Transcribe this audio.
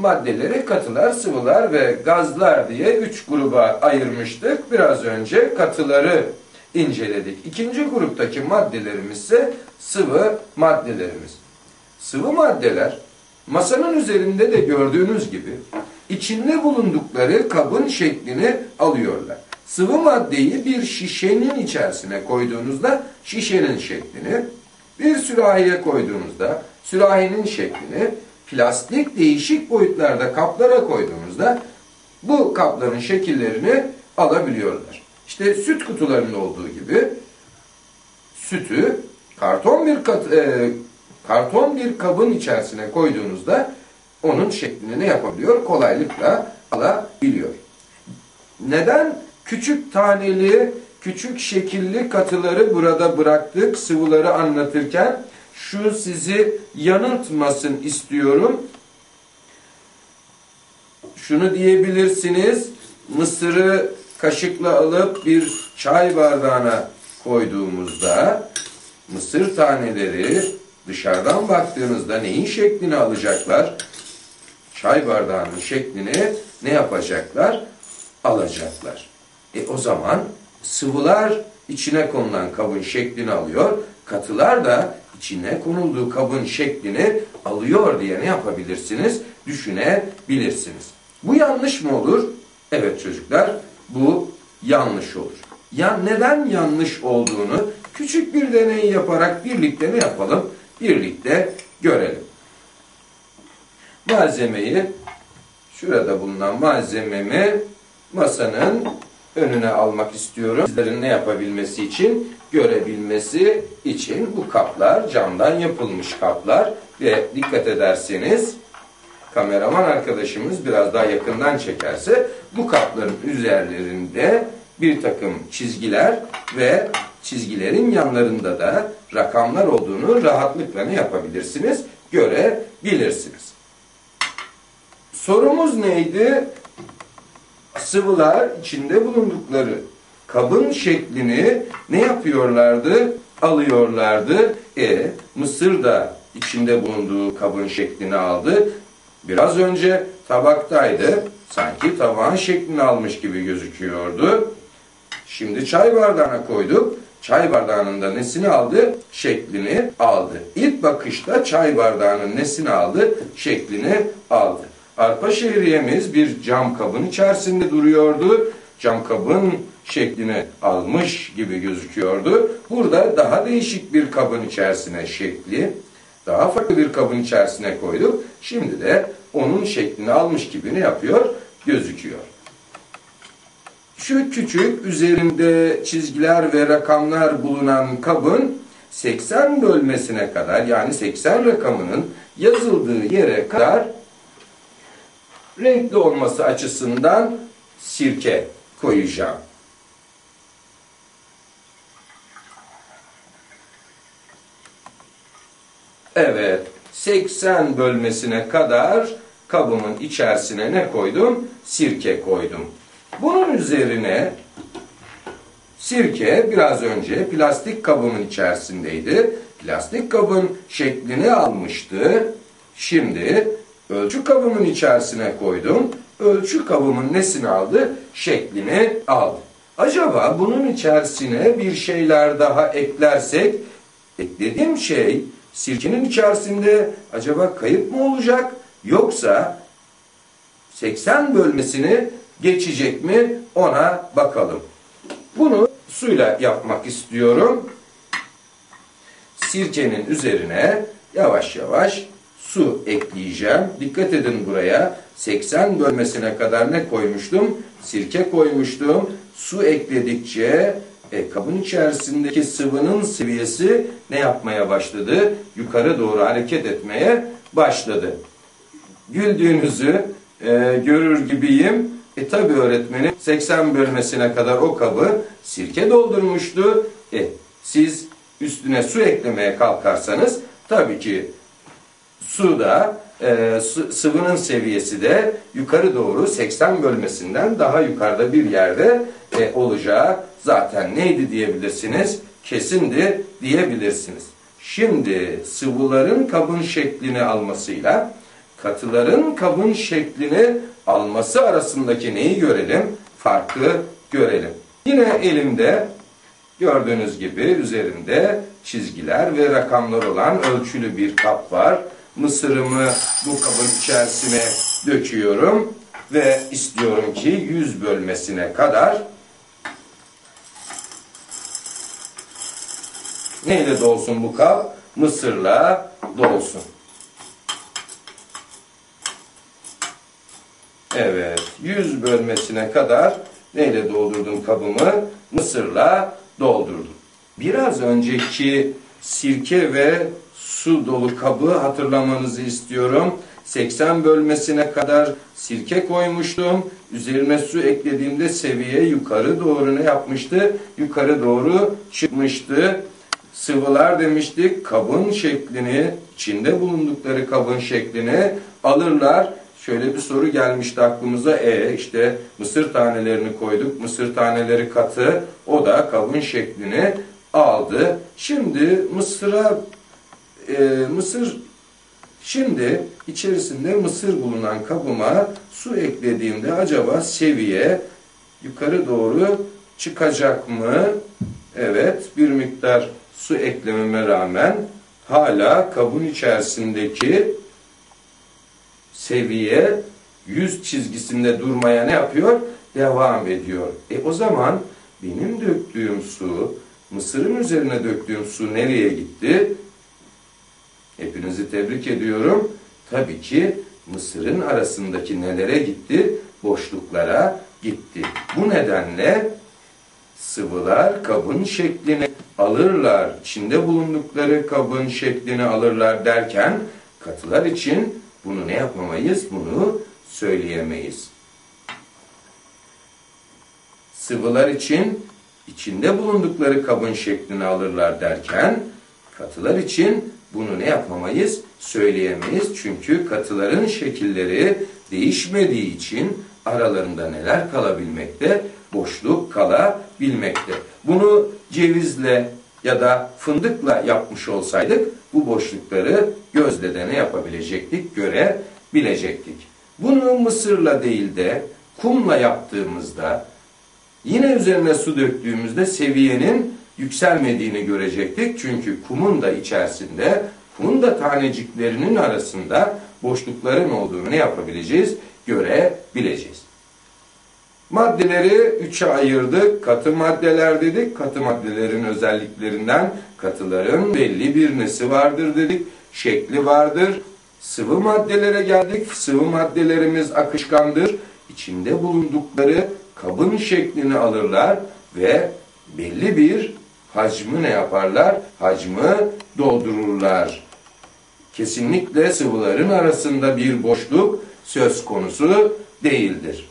maddeleri katılar, sıvılar ve gazlar diye üç gruba ayırmıştık. Biraz önce katıları inceledik. İkinci gruptaki maddelerimiz ise sıvı maddelerimiz. Sıvı maddeler masanın üzerinde de gördüğünüz gibi içinde bulundukları kabın şeklini alıyorlar. Sıvı maddeyi bir şişenin içerisine koyduğunuzda şişenin şeklini, bir sürahiye koyduğunuzda sürahinin şeklini, plastik değişik boyutlarda kaplara koyduğunuzda bu kapların şekillerini alabiliyorlar. İşte süt kutularında olduğu gibi sütü karton bir kat, e, karton bir kabın içerisine koyduğunuzda onun şeklini ne yapabiliyor? Kolaylıkla alabiliyor. Neden küçük taneli, küçük şekilli katıları burada bıraktık sıvıları anlatırken? Şu sizi yanıltmasın istiyorum. Şunu diyebilirsiniz. Mısırı kaşıkla alıp bir çay bardağına koyduğumuzda mısır taneleri dışarıdan baktığınızda neyin şeklini alacaklar? Çay bardağının şeklini ne yapacaklar? Alacaklar. E o zaman sıvılar içine konulan kabın şeklini alıyor. Katılar da içine konulduğu kabın şeklini alıyor diye ne yapabilirsiniz? Düşünebilirsiniz. Bu yanlış mı olur? Evet çocuklar bu yanlış olur. Ya neden yanlış olduğunu küçük bir deney yaparak birlikte ne yapalım? Birlikte görelim. Malzemeyi şurada bulunan malzememi masanın önüne almak istiyorum. Sizlerin ne yapabilmesi için? Görebilmesi için bu kaplar camdan yapılmış kaplar ve dikkat ederseniz kameraman arkadaşımız biraz daha yakından çekerse bu kapların üzerlerinde bir takım çizgiler ve çizgilerin yanlarında da rakamlar olduğunu rahatlıkla ne yapabilirsiniz? Görebilirsiniz. Sorumuz neydi? Sıvılar içinde bulundukları kabın şeklini ne yapıyorlardı? Alıyorlardı. E, Mısır da içinde bulunduğu kabın şeklini aldı. Biraz önce tabaktaydı. Sanki tabağın şeklini almış gibi gözüküyordu. Şimdi çay bardağına koyduk. Çay bardağının da nesini aldı? Şeklini aldı. İlk bakışta çay bardağının nesini aldı? Şeklini aldı. Arpa şehriyemiz bir cam kabın içerisinde duruyordu. Cam kabın şeklini almış gibi gözüküyordu. Burada daha değişik bir kabın içerisine şekli, daha farklı bir kabın içerisine koyduk. Şimdi de onun şeklini almış gibi ne yapıyor? Gözüküyor. Şu küçük üzerinde çizgiler ve rakamlar bulunan kabın 80 bölmesine kadar yani 80 rakamının yazıldığı yere kadar renkli olması açısından sirke koyacağım. Evet, 80 bölmesine kadar kabımın içerisine ne koydum? Sirke koydum. Bunun üzerine sirke biraz önce plastik kabımın içerisindeydi. Plastik kabın şeklini almıştı. Şimdi ölçü kabımın içerisine koydum. Ölçü kabımın nesini aldı? Şeklini aldı. Acaba bunun içerisine bir şeyler daha eklersek eklediğim şey sirkenin içerisinde acaba kayıp mı olacak yoksa 80 bölmesini geçecek mi ona bakalım. Bunu suyla yapmak istiyorum. Sirkenin üzerine yavaş yavaş su ekleyeceğim. Dikkat edin buraya. 80 bölmesine kadar ne koymuştum? Sirke koymuştum. Su ekledikçe e, kabın içerisindeki sıvının seviyesi ne yapmaya başladı? Yukarı doğru hareket etmeye başladı. Güldüğünüzü e, görür gibiyim. E tabi öğretmenim 80 bölmesine kadar o kabı sirke doldurmuştu. E siz üstüne su eklemeye kalkarsanız tabii ki suda e, sıvının seviyesi de yukarı doğru 80 bölmesinden daha yukarıda bir yerde e, olacağı zaten neydi diyebilirsiniz? Kesindi diyebilirsiniz. Şimdi sıvıların kabın şeklini almasıyla katıların kabın şeklini alması arasındaki neyi görelim? Farkı görelim. Yine elimde gördüğünüz gibi üzerinde çizgiler ve rakamlar olan ölçülü bir kap var. Mısırımı bu kabın içerisine döküyorum ve istiyorum ki yüz bölmesine kadar neyle dolsun bu kap? Mısırla dolsun. Evet, yüz bölmesine kadar neyle doldurdum kabımı? Mısırla doldurdum. Biraz önceki sirke ve su dolu kabı hatırlamanızı istiyorum. 80 bölmesine kadar sirke koymuştum. Üzerine su eklediğimde seviye yukarı doğru ne yapmıştı? Yukarı doğru çıkmıştı. Sıvılar demiştik kabın şeklini, içinde bulundukları kabın şeklini alırlar. Şöyle bir soru gelmişti aklımıza. E işte mısır tanelerini koyduk. Mısır taneleri katı. O da kabın şeklini aldı. Şimdi mısıra e, mısır şimdi içerisinde mısır bulunan kabıma su eklediğimde acaba seviye yukarı doğru çıkacak mı? Evet bir miktar su eklememe rağmen hala kabın içerisindeki seviye yüz çizgisinde durmaya ne yapıyor? Devam ediyor. E o zaman benim döktüğüm su, mısırın üzerine döktüğüm su nereye gitti? Hepinizi tebrik ediyorum. Tabii ki mısırın arasındaki nelere gitti? Boşluklara gitti. Bu nedenle sıvılar kabın şeklini alırlar, içinde bulundukları kabın şeklini alırlar derken katılar için bunu ne yapamayız? Bunu söyleyemeyiz. Sıvılar için içinde bulundukları kabın şeklini alırlar derken katılar için bunu ne yapamayız? Söyleyemeyiz. Çünkü katıların şekilleri değişmediği için aralarında neler kalabilmekte? Boşluk kalabilmekte. Bunu cevizle ya da fındıkla yapmış olsaydık bu boşlukları gözle de ne yapabilecektik? Görebilecektik. Bunu mısırla değil de kumla yaptığımızda yine üzerine su döktüğümüzde seviyenin yükselmediğini görecektik. Çünkü kumun da içerisinde, kumun da taneciklerinin arasında boşlukların olduğunu ne yapabileceğiz? Görebileceğiz. Maddeleri üçe ayırdık. Katı maddeler dedik. Katı maddelerin özelliklerinden katıların belli bir nesi vardır dedik. Şekli vardır. Sıvı maddelere geldik. Sıvı maddelerimiz akışkandır. İçinde bulundukları kabın şeklini alırlar ve belli bir hacmi ne yaparlar? Hacmi doldururlar. Kesinlikle sıvıların arasında bir boşluk söz konusu değildir.